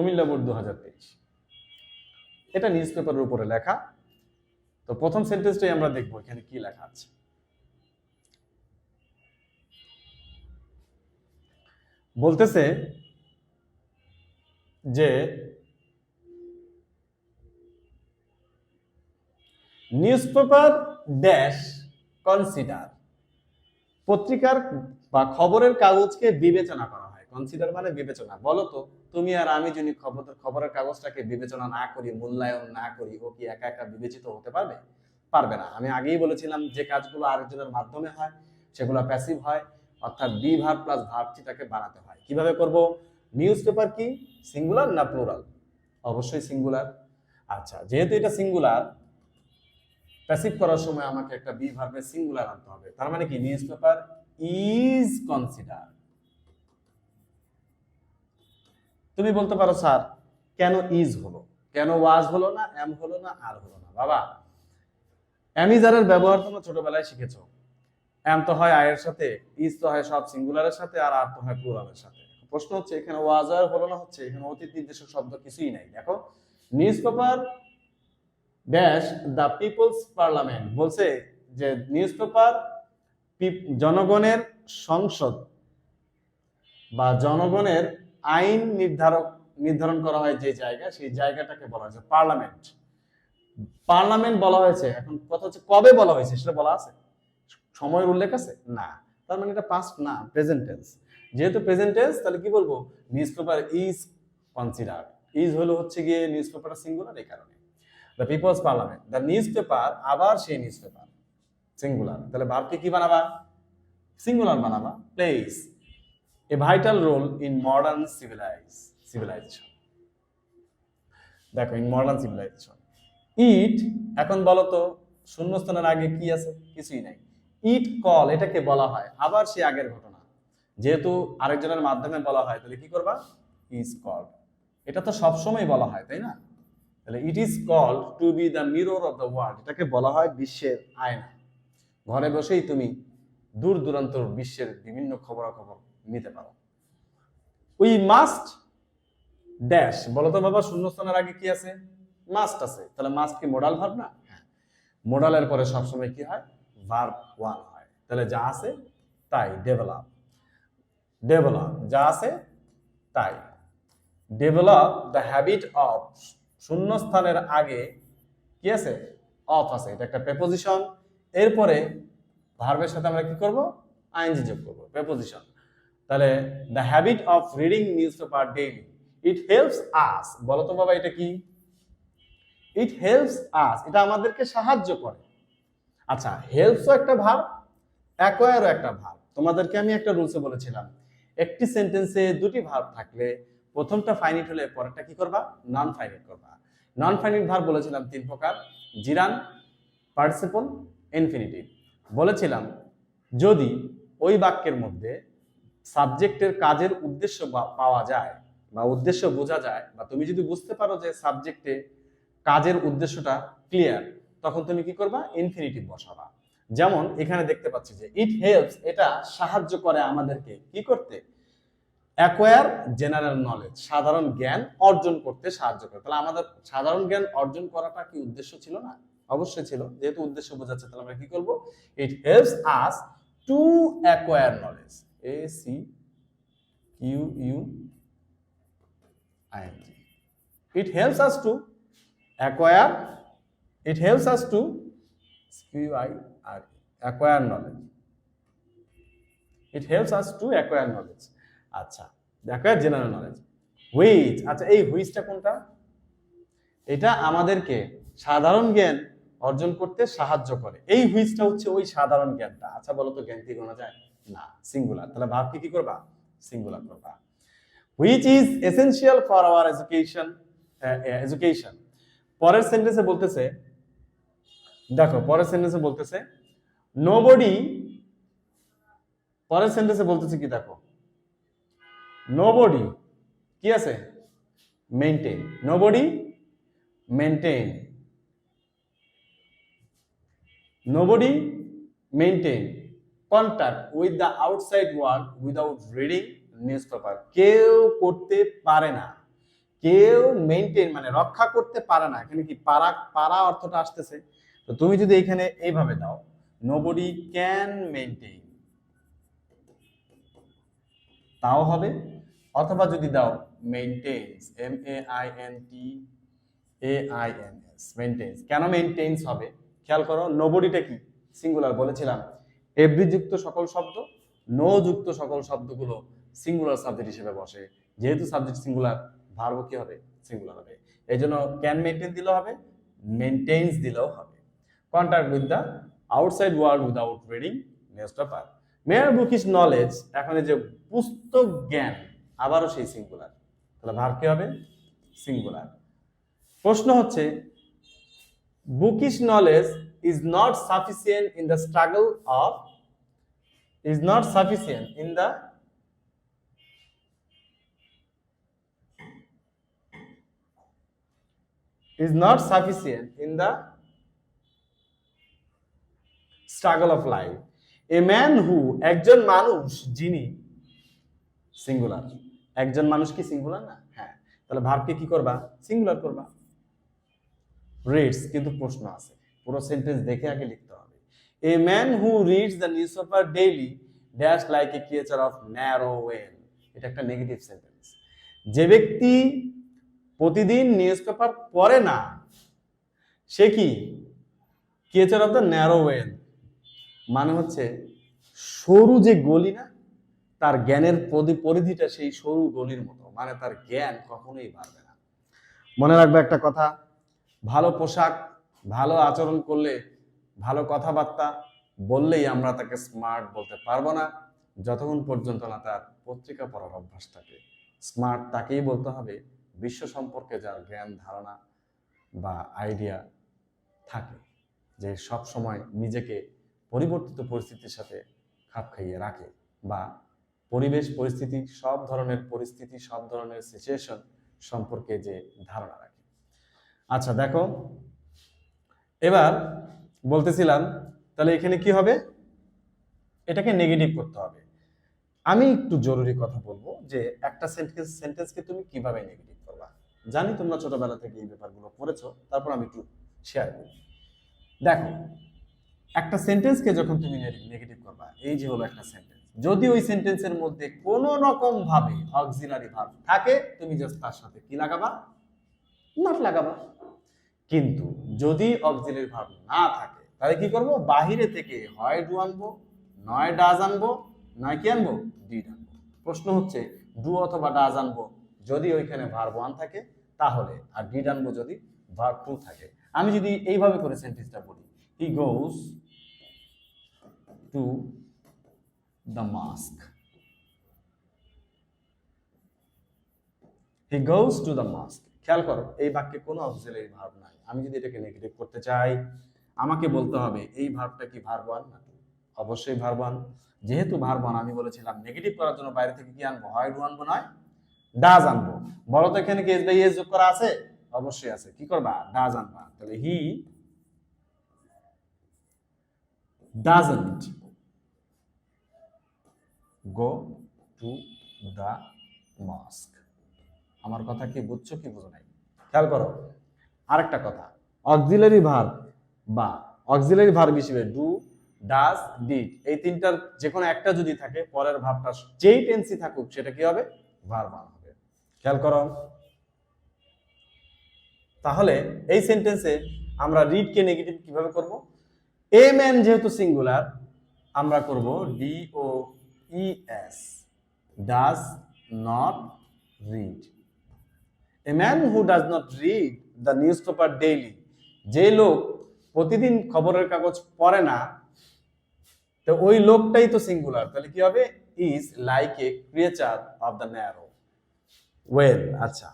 Comilla board দু হাজার তেইশ। এটা নিউজ পেপারের উপরে লেখা। তো প্রথম সেন্টেন্সটাই আমরা দেখব এখানে কি লেখা আছে। বলতেছে যে নিউজপেপার ড্যাশ কনসিডার পত্রিকার বা খবরের কাগজকে বিবেচনা কনসিডার মানে বিবেচনা। বলো তো, তুমি আর আমি যদি খবর, খবরের কাগজটাকে বিবেচনা না করি, মূল্যায়ন না করি, ও কি একা একা বিবেচিত হতে পারবে? পারবে না। আমি আগেই বলেছিলাম যে কাজগুলো আরেকজনের মাধ্যমে হয়, সেগুলো প্যাসিভ হয়, অর্থাৎ বি ভার প্লাস ভার্বটি তাকে বানাতে হয়। কীভাবে করব? নিউজ পেপার কি? সিঙ্গুলার না প্লুরাল অবশ্যই সিঙ্গুলার আচ্ছা যেহেতু এটা সিঙ্গুলার প্যাসিভ করার সময় আমাকে একটা বি ভার্বের সিঙ্গুলার আনতে হবে। তার মানে কি? নিউজ পেপার ইজ কনসিডার তুমি বলতে পারো, স্যার, কেন ইজ হলো? কেন ওয়াজ হলো না এম হলো না আর হলো না? বাবা অ্যামিজারের ব্যবহার তোমরা ছোটবেলায় শিখেছ। এম তো হয় আয়ের সাথে ইজ তো হয় সব সিঙ্গুলারের সাথে, আর আর তো হয় প্লুরালের সাথে। প্রশ্ন হচ্ছে, এখানে ওয়াজ আর হলো না হচ্ছে, এখানে অতীত নির্দেশক শব্দ কিছুই নাই। দেখো newspaper dash the people's parliament বলছে যে নিউজ পেপার জনগণের সংসদ বা জনগণের আইন নির্ধারক, নির্ধারণ করা হয় যে জায়গা, সেই জায়গাটাকে বলা হয়েছে পার্লামেন্ট। পার্লামেন্ট বলা হয়েছে, এখন কথা হচ্ছে কবে বলা হয়েছে, সেটা বলা আছে? সময়ের উল্লেখ আছে? না। তার মানে এটা পাস্ট না প্রেজেন্ট টেন্স যেহেতু প্রেজেন্ট টেন্স তাহলে কি বলব? Newspaper is consider is হলো হচ্ছে গিয়ে নিউজ পেপারটা সিঙ্গুলার এই কারণে। The people's parliament the newspaper আবার সেই নিউজ পেপার সিঙ্গুলার তাহলে ভাবকে কি বানাবা? Singular বানাবা। Plays a vital role in modern civilize civilization দেখো ইন মডার্ন সিভিলাইজেশন ইট এখন বলো তো, শূন্যস্থানের আগে কি আছে? কিছুই নাই। ইট কল এটাকে বলা হয়। আবার সে আগের ঘটনা। যেহেতু আরেকজনের মাধ্যমে বলা হয়, তাহলে কি করবা? ইজ কল এটা তো সবসময় বলা হয়, তাই না? তাহলে it is call to be the mirror of the world এটাকে বলা হয় বিশ্বের আয়না। ঘরে বসেই তুমি দূর দূরান্ত বিশ্বের বিভিন্ন খবরাখবর নিতে পারো। উই মাস্ট ড্যাশ বলো তো বাবা, শূন্যস্থানের আগে কি আছে? মাস্ট আছে। তাহলে মাস্ট কি মোডাল ভার্ব না? হ্যাঁ। মোডালের পরে সবসময় কি হয়? ভার্ব ওয়ান হয়। তাহলে যা আছে, তাই। ডেভেলপ ডেভেলপ যা আছে, তাই। ডেভেলপ দ্য হ্যাবিট অফ শূন্যস্থানের আগে কি আছে? অফ আছে। এটা একটা প্রেপোজিশন এরপরে ভার্বের সাথে আমরা কি করব? আইএনজি যোগ করব প্রেপোজিশন তাহলে the habit of reading newspaper daily it helps us বলো তো বাবা এটা কি? ইট হেল্পস আস এটা আমাদেরকে সাহায্য করে। আচ্ছা হেল্পসও একটা ভাব অ্যাকোয়ারও একটা ভাব তোমাদেরকে আমি একটা রুলসে বলেছিলাম, একটি সেন্টেন্সে দুটি ভাব থাকলে প্রথমটা ফাইনিট হলে পরেরটা কি করবা? নন ফাইনিট করবা। নন ফাইনিট ভার বলেছিলাম তিন প্রকার, জিরান পার্টিসিপল ইনফিনিটিভ বলেছিলাম, যদি ওই বাক্যের মধ্যে সাবজেক্টের কাজের উদ্দেশ্য পাওয়া যায় বা উদ্দেশ্য বোঝা যায় বা তুমি যদি বুঝতে পারো যে সাবজেক্টে কাজের উদ্দেশ্যটা ক্লিয়ার, তখন তুমি কি করবা? ইনফিনিটিভ বসাবা। যেমন এখানে দেখতে পাচ্ছি যে ইট হেল্পস, এটা সাহায্য করে আমাদেরকে কি করতে? অ্যাকোয়ার জেনারেল নলেজ, সাধারণ জ্ঞান অর্জন করতে সাহায্য করে। তাহলে আমাদের সাধারণ জ্ঞান অর্জন করাটা কি উদ্দেশ্য ছিল না? অবশ্যই ছিল, যেহেতু উদ্দেশ্য বোঝাচ্ছে, তাহলে আমরা কি করব? It helps us to acquire knowledge A C U U I N G it helps us to acquire it helps us to Q I R acquire knowledge it helps us to acquire knowledge আচ্ছা acquire general knowledge which আচ্ছা এই হুইচটা কোনটা? এটা আমাদেরকে সাধারণ জ্ঞান অর্জন করতে সাহায্য করে। এই হুইচটা হচ্ছে ওই সাধারণ জ্ঞানটা। আচ্ছা বলো তো, জ্ঞান কি গোনা যায়? না সিঙ্গুলার তাহলে ভাবকে কি করবা? সিঙ্গুলার করবা। Which is essential for our education education পরের সেন্টেন্সে বলতেছে, দেখো, পরের সেন্টেন্সে বলতেছে নোবডি পরের সেন্টেন্সে বলতেছে কি, দেখো নোবডি কি আছে? Maintain nobody maintain nobody maintain contact with the outside world without reading newspaper কেউ করতে পারে না। কেউ মেনটেন মানে রক্ষা করতে পারে না। এখানে কি পারা পারা অর্থটা আসতেছে? তো তুমি যদি এখানে এইভাবে দাও নোবডি ক্যান মেনটেন তাও হবে। অথবা যদি দাও maintains M A I N T A I N S maintains কেন মেনটেন্স হবে? খেয়াল করো নোবডিটা কি? সিঙ্গুলার বলেছিলাম। এভরি যুক্ত সকল শব্দ নো যুক্ত সকল শব্দগুলো সিঙ্গুলার সাবজেক্ট হিসেবে বসে। যেহেতু সাবজেক্ট সিঙ্গুলার ভার্ব কি হবে? সিঙ্গুলার হবে। এই জন্য ক্যান মেনটেন দিলেও হবে মেনটেন্স দিলেও হবে। Contact with the outside world without reading newspaper mere bookish knowledge এখন যে পুস্তক জ্ঞান, আবারও সেই সিঙ্গুলার তাহলে ভার কি হবে? সিঙ্গুলার প্রশ্ন হচ্ছে bookish knowledge is not sufficient in the struggle of is not sufficient in the is not sufficient in the struggle of life. A man who, একজন মানুষ যিনি সিঙ্গুলার একজন মানুষ কি সিঙ্গুলার না? হ্যাঁ। তাহলে ভার্বকে কি করবা? সিঙ্গুলার করবা। রিডস কিন্তু প্রশ্ন আছে। পুরো সেন্টেন্স দেখে আগে লিখতে হবে। A man who reads the newspaper daily dash like a creature of narrow well এটা একটা নেগেটিভ সেন্টেন্স যে ব্যক্তি প্রতিদিন নিউজ পেপার পড়ে না, সে কি creature of the narrow well মানে হচ্ছে সরু যে গলি না, তার জ্ঞানের পরিধিটা সেই সরু গলির মতো। মানে তার জ্ঞান কখনোই বাড়বে না। মনে রাখবে একটা কথা ভালো পোশাক, ভালো আচরণ করলে ভালো কথাবার্তা বললেই আমরা তাকে স্মার্ট বলতে পারব না। যতক্ষণ পর্যন্ত না তার পত্রিকা পড়ার অভ্যাস থাকে। স্মার্ট তাকেই বলতে হবে, বিশ্ব সম্পর্কে যার জ্ঞান, ধারণা বা আইডিয়া থাকে যে সব সময় নিজেকে পরিবর্তিত পরিস্থিতির সাথে খাপ খাইয়ে রাখে বা পরিবেশ, পরিস্থিতি, সব ধরনের পরিস্থিতি, সব ধরনের সিচুয়েশন সম্পর্কে যে ধারণা রাখে। আচ্ছা দেখো। এবার বলতেছিলাম, তাহলে এখানে কি হবে? এটাকে নেগেটিভ করতে হবে। আমি একটু জরুরি কথা বলব যে, একটা সেন্টেন্স সেন্টেন্সকে তুমি কীভাবে নেগেটিভ করবা? জানি তোমরা ছোটবেলা থেকে এই ব্যাপারগুলো পড়েছো, তারপর আমি একটু শেয়ার করি। দেখো, একটা সেন্টেন্সকে যখন তুমি নেগেটিভ করবা, এই যে হলো একটা সেন্টেন্স যদি ওই সেন্টেন্সের মধ্যে কোনো রকম ভাবে অক্সিলারি ভার্ব থাকে, তুমি জাস্ট তার সাথে কি লাগাবা? নট লাগাবা। কিন্তু যদি অক্সিলারি ভার্ব না থাকে, তাহলে কি করব? বাহিরে থেকে হয় ডু আনব, নয় ডাজ আনব, নয় কি আনব? ডিড আনব। প্রশ্ন হচ্ছে ডু অথবা ডাজ আনব যদি ওইখানে ভার্ব ওয়ান থাকে, তাহলে আর ডিড আনব যদি ভার্ব টু থাকে। আমি যদি এইভাবে করে সেন্টেন্সটা বলি he goes to the mosque he goes to the mosque খেয়াল করো, এই বাক্যে কোনো অক্সিলারি ভার্ব নাই। আমি যদি এটাকে নেগেটিভ করতে চাই, আমাকে বলতে হবে, এই ভার্বটা কি ভার্ব ওয়ান না অবশ্যই ভার্ব যেহেতু ভার্ব আমি বলেছিলাম নেগেটিভ করার জন্য বাইরে থেকে কি আনব? হয় ডু আনব নয় ডাজ আনব। বলো তো এখানে কি এস বাই এস যোগ করা আছে? অবশ্যই আছে। কি করবা? ডাজ আনবা। তাহলে he doesn't go to the mosque আমার কথা কি বুঝছ কি বুঝো নাই? খেয়াল করো, আরেকটা কথা। অক্সিলারি ভার্ব বা অক্সিলারি ভার্ব হিসেবে ডু ডাজ ডিড, এই তিনটার যে কোনো একটা যদি থাকে, পরের ভাবটা যেই টেন্সি থাকুক, সেটা কি হবে? ভার্ব হবে। খেয়াল করো। তাহলে এই সেন্টেন্সে আমরা রিডকে নেগেটিভ কীভাবে করব? এ ম্যান যেহেতু সিঙ্গুলার আমরা করব D O E S does not read a man who does not read the newspaper daily যে লোক প্রতিদিন খবরের কাগজ পড়ে না, তো ওই লোকটাই তো সিঙ্গুলার তাহলে কি হবে? Is like a creature of the narrow well আচ্ছা।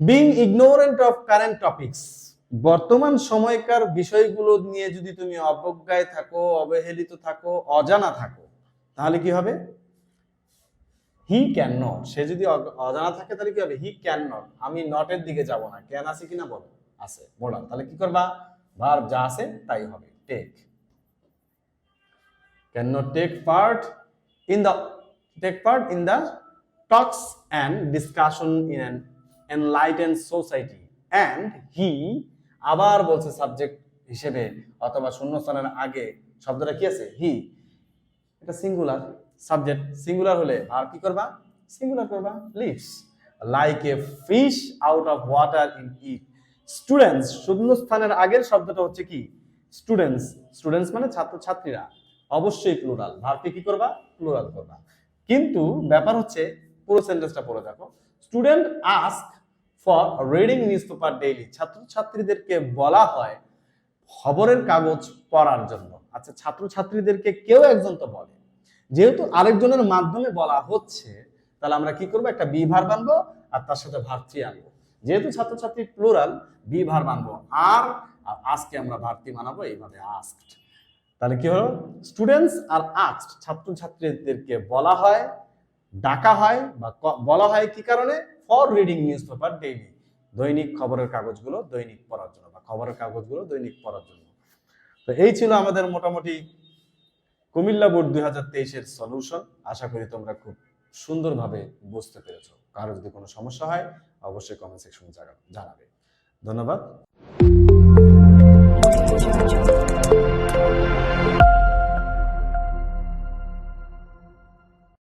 Being ignorant of current topics বর্তমান সময়কার বিষয়গুলো নিয়ে যদি তুমি অবজ্ঞায় থাকো, অবহেলিত থাকো, অজানা থাকো, তাহলে কি হবে? হি ক্যান নট সে যদি অজানা থাকে তাহলে কি হবে? হি ক্যান নট আমি নটের দিকে যাব না। ক্যান আছে কিনা বলো? আছে। মোডাল তাহলে কি করবা? ভার্ব যা আছে তাই হবে। Take can not take part in the take part in the talks and discussion in an enlightened society and he আবার বলছে সাবজেক্ট হিসেবে অথবা শূন্যস্থানের আগে শব্দটা কি আছে? হি এটা সিঙ্গুলার সাবজেক্ট সিঙ্গুলার হলে আর কি করবা? সিঙ্গুলার করবা? Lives like a fish out of water in it students শূন্যস্থানের আগের শব্দটা হচ্ছে কি? স্টুডেন্টস স্টুডেন্টস মানে ছাত্র ছাত্রীরা। অবশ্যই প্লুরাল ভার্বকে কি করবা? প্লুরাল করবা। কিন্তু ব্যাপার হচ্ছে, পুরো সেন্টেন্সটা পড়ে দেখো। Student ask for reading newspaper daily ছাত্র ছাত্রীদেরকে বলা হয় খবরের কাগজ পড়ার জন্য। আচ্ছা ছাত্র ছাত্রীদেরকে কেউ একজন তো বলে। যেহেতু আরেকজনের মাধ্যমে বলা হচ্ছে, তাহলে আমরা কি করব? একটা বি ভার বানবো আর তার সাথে ভার্থি আনব। যেহেতু ছাত্রছাত্রী প্লুরাল বি ভার বানবো আর আর আজকে আমরা ভার্থি বানাবো, এইভাবে আস্কড তাহলে কি হলো? স্টুডেন্টস আর আস্কড ছাত্রছাত্রীদেরকে বলা হয়, ডাকা হয় বা বলা হয় কি কারণে? For reading newspaper daily দৈনিক খবরের কাগজগুলো দৈনিক পড়ার জন্য বা খবরের কাগজগুলো দৈনিক পড়ার জন্য। তো এই ছিল আমাদের মোটামুটি কুমিল্লা বোর্ড দুই হাজার তেইশের সলিউশন আশা করি তোমরা খুব সুন্দরভাবে বুঝতে পেরেছ। কারও যদি কোনো সমস্যা হয়, অবশ্যই কমেন্ট সেকশনে জানাবে। ধন্যবাদ।